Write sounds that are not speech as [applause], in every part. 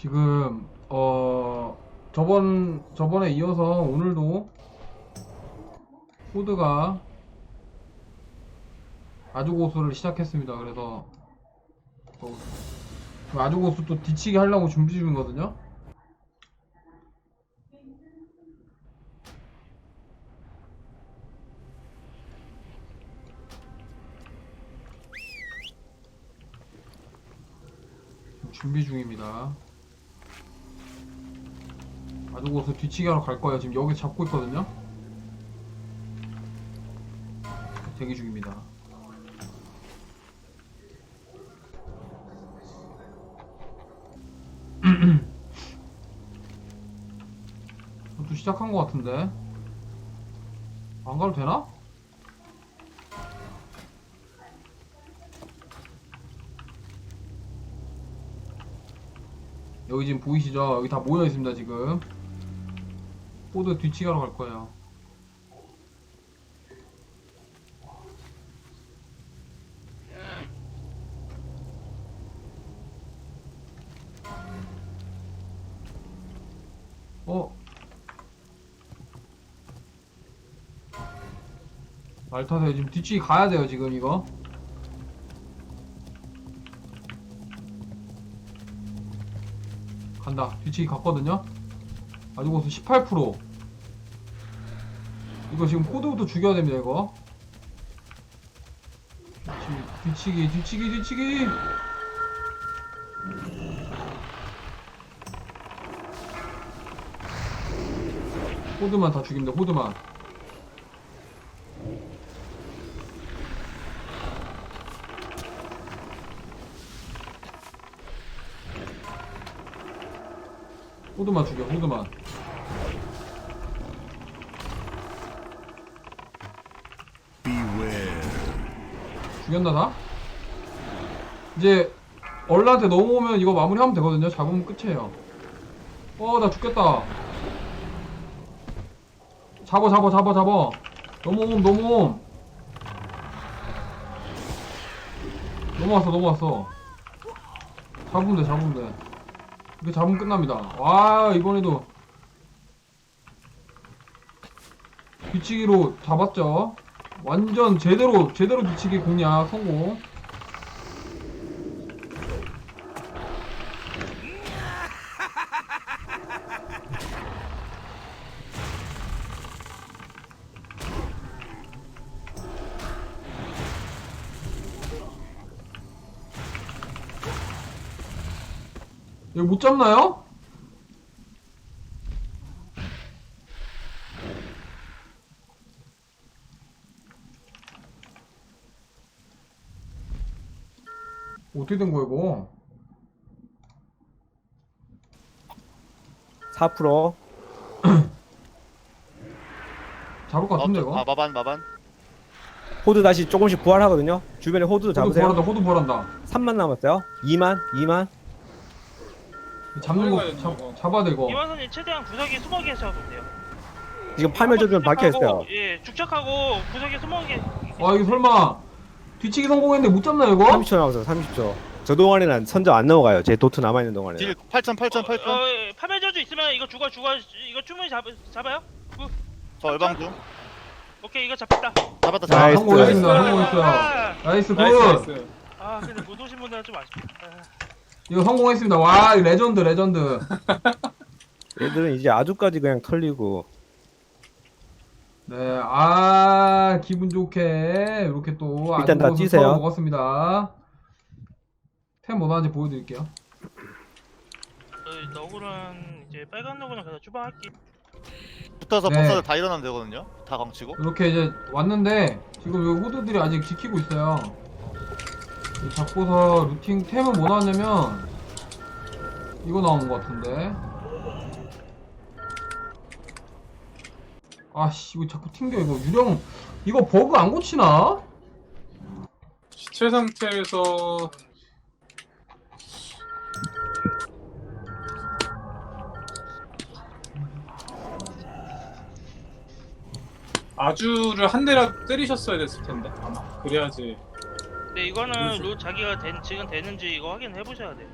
지금 어 저번 저번에 이어서 오늘도 코드가 아주 고수를 시작했습니다. 그래서 또 아주고수 또 뒤치기 하려고 준비 중이거든요. 준비 중입니다. 아주고수 뒤치기 하러 갈 거예요. 지금 여기 잡고 있거든요. 대기 중입니다. [clears throat] 또 시작한 것 같은데 안 가도 되나? 여기 지금 보이시죠? 여기 다 모여 있습니다 지금 모두 뒤치기 하러 갈 거예요 어? 말 타세요. 지금 뒤치기 가야 돼요, 지금 이거. 간다. 뒤치기 갔거든요? 아주 고수 18%. 이거 지금 코드부터 죽여야 됩니다, 이거. 뒤치기, 뒤치기, 뒤치기, 뒤치기! 호드만 다 죽입니다, 호드만. 호드만 죽여, 호드만. 죽였나 다? 이제 얼라한테 넘어오면 이거 마무리하면 되거든요. 잡으면 끝이에요. 어, 나 죽겠다. 잡아, 잡아, 잡아, 잡아. 넘어옴, 넘어옴. 넘어왔어, 넘어왔어. 잡으면 돼, 잡으면 돼. 이렇게 잡으면 끝납니다. 와, 이번에도 뒤치기로 잡았죠. 완전 제대로, 제대로 뒤치기 공략 성공. 이거 못 잡나요? 어떻게 된 거야 이거? 4% [clears throat] 잡을 것 같은데 어, 이거? 아 마반 마반. 호드 다시 조금씩 부활하거든요. 주변에 호드 호두 잡으세요. 보란다 호두 보란다. 3만 남았어요. 2만 2만 잡는 거 잡. 잡아야 돼 이거 이완선님 최대한 구석에 숨어계 하셔도 돼요. 지금 파멸조준 박혀있어요 죽착하고, 예, 죽착하고 구석에 숨어계. 아 이거 설마 뒤치기 성공했는데 못 잡나 이거? 30초 남았어요 30초 저 동안에는 선적 안 넘어가요 제 도트 남아있는 동안에 딜 8점 8점 8점 어, 예, 파멸저주 있으면 이거 죽어 죽어 이거 충분히 잡 잡아요. 저 얼방 중 오케이 이거 잡혔다. 잡았다 자 나이스. 성공했습니다. 성공했어요 아, 나이스 굿 나이스 나이스 아 근데 못 오신 분들은 좀 아쉽다. 아, 이거 성공했습니다 와 이거 레전드 레전드 [laughs] 얘들은 이제 아주까지 그냥 털리고 네 아 기분 좋게 이렇게 또 일단 다 아주 찌세요. 먹었습니다 템 뭐나는지 보여드릴게요 어, 너구는 이제 빨간 너구는 그냥 추방할게. 붙어서 네. 법사들 다 일어나면 되거든요 다 강치고 이렇게 이제 왔는데 지금 여기 호드들이 아직 지키고 있어요. 이 잡고서 루팅 템은 뭐 나왔냐면 이거 나온 것 같은데. 아씨 이거 자꾸 튕겨. 이거 유령 이거 버그 안 고치나? 시체 상태에서. 아주를 한 대라도 때리셨어야 됐을 텐데 아마. 그래야지. 근데 이거는 룰 자기가 된, 지금 되는지 이거 확인해 보셔야 돼.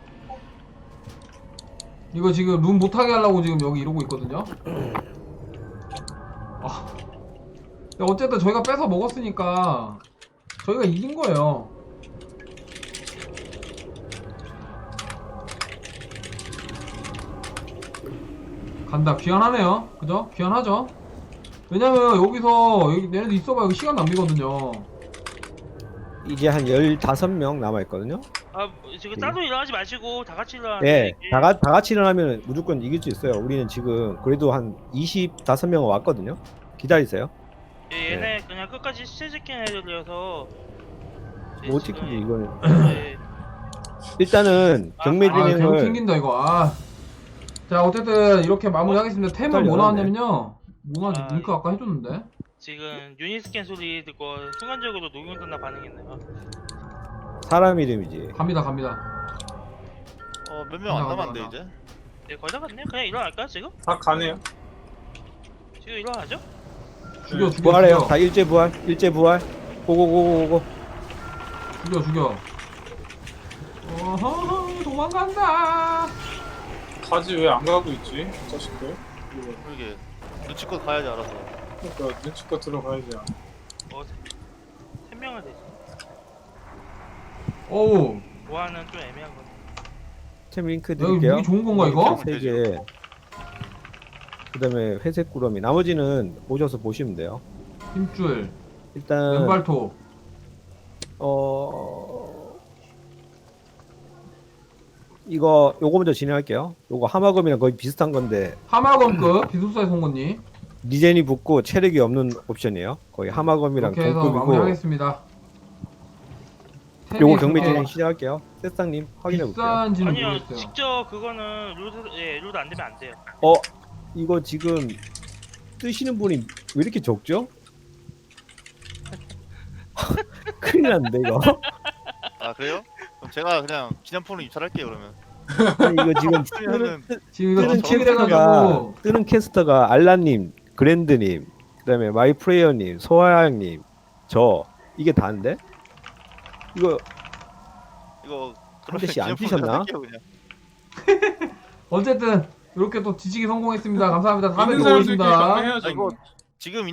이거 지금 룸 못하게 하려고 지금 여기 이러고 있거든요. 아. 근데 어쨌든 저희가 뺏어 먹었으니까 저희가 이긴 거예요. 간다. 귀환하네요. 그죠? 귀환하죠? 왜냐면 여기서 여기 얘네들 있어봐 여기 시간 낭비거든요. 이제 한 15명 남아있거든요. 아 지금 따로 일어나지 마시고 다 같이 일어나. 네, 다, 가, 다 같이 일어나면 무조건 이길 수 있어요. 우리는 지금 그래도 한 25명 왔거든요. 기다리세요. 예, 얘네 그냥 끝까지 시체 지킨 애들이어서. 예, 뭐 지금- 어떻게 이거는. 예. 일단은 아, 경매 아, 계속 진행을 튕긴다 이거. 아. 자, 어쨌든 이렇게 마무리하겠습니다. 템은 뭐 헷갈려, 나왔냐면요. 뭐 나왔지? 아, 링크 아까 해줬는데. 지금 유닛 스캔 소리 듣고 순간적으로 녹용돈나 반응했네요. 사람 이름이지. 갑니다, 갑니다. 어 몇 명 안 남았는데 간다. 이제 네, 거의 다 갔네. 그냥 일어날까요 지금? 다 가네요 지금 일어나죠? 죽여, 죽여, 부활해요. 죽여. 다 일제 부활, 일제 부활. 고고고고고. 죽여, 죽여. 어허, 도망간다. 가지 왜 안 가고 있지 이 자식들 그러게 눈치껏 가야지 알아서 그러니까 눈치껏 들어가야지 어, 세, 세 명을 되지. 어우, 보안은 좀 애매한 거. 템 링크 여기 드릴게요. 무기 좋은 건가, 이거? 세 개. 그다음에 회색 구러미. 나머지는 오셔서 보시면 돼요. 힘줄, 일단 왼발톱. 어 이거 요거 먼저 진행할게요. 요거 하마검이랑 거의 비슷한 건데 하마검급, 비수사의 송곳니. 리젠이 붙고 체력이 없는 옵션이에요. 거의 하마검이랑 이렇게 해서 동급이고 마무리하겠습니다. 요거 [laughs] 경매 진행 시작할게요. 세상님 확인해 볼게요. 비싼지는 아니요, 모르겠어요. 직접 그거는 룰, 예, 룰 안 되면 안 돼요. 어 이거 지금 뜨시는 분이 왜 이렇게 적죠? [laughs] 큰일 났는데 이거. 아 그래요? 그럼 제가 그냥 기념품으로 입찰할게요 그러면 아니, 이거 지금 [laughs] 뜨는, 그러면은 지금 이거 뜨는 캐스터가 뜨는 캐스터가 알라님, 그랜드님, 그다음에 마이프레이어님, 소하양님, 저 이게 다인데 이거 이거 한 대씩 안 뛰셨나? [laughs] 어쨌든 이렇게 또 지치기 성공했습니다. 감사합니다. 다음에 있는 또 사람들끼리 오겠습니다. 아 이거 뭐. 지금 이-